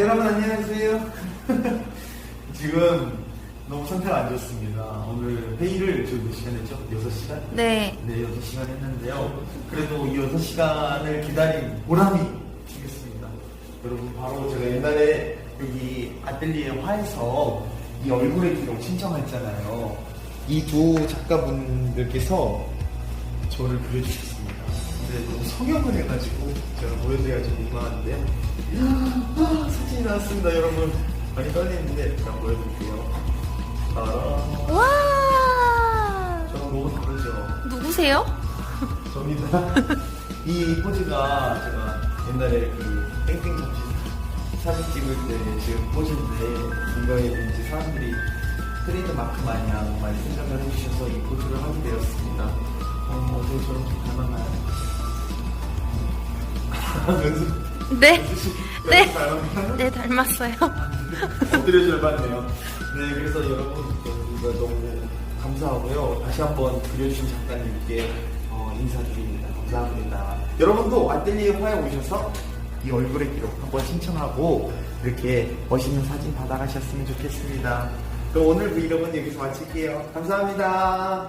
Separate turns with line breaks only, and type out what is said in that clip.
여러분 안녕하세요. 지금 너무 상태가 안 좋습니다. 오늘 회의를 저몇 시간 했죠? 6시간?
네.
네, 6시간 했는데요. 그래도 이 6시간을 기다린 보람이 있겠습니다. 여러분, 바로 제가 옛날에 여기 아틀리에 화에서 이 얼굴의 기록 신청했잖아요. 이 두 작가분들께서 저를 그려주셨습니다. 근데 너무 성형을 해가지고 제가 보여드려야 좀 민망한데요. 아, 사진이 나왔습니다, 여러분. 많이 떨리는데 제가 보여드릴게요. 따라.
와.
저랑 너무 다르죠?
누구세요?
접니다. 이 포즈가 제가 옛날에 그 땡땡 잡지 사진 찍을 때 지금 포즈인데 이거에 왠지 사람들이 트레이드 마크 마냥 많이 생각을 해주셔서 이 포즈를 하게 되었습니다. 어, 어떻게 좀 닮았나요?
네. 네. 네, 닮았어요.
엎드려 줄 봤네요. 네, 그래서 여러분 너무 감사하고요. 다시 한번 그려주신 작가님께 어, 인사드립니다. 감사합니다. 여러분도 아틀리에 화에 오셔서 이 얼굴의 기록 한번 신청하고 이렇게 멋있는 사진 받아가셨으면 좋겠습니다. 그럼 오늘 브이로그는 여기서 마칠게요. 감사합니다.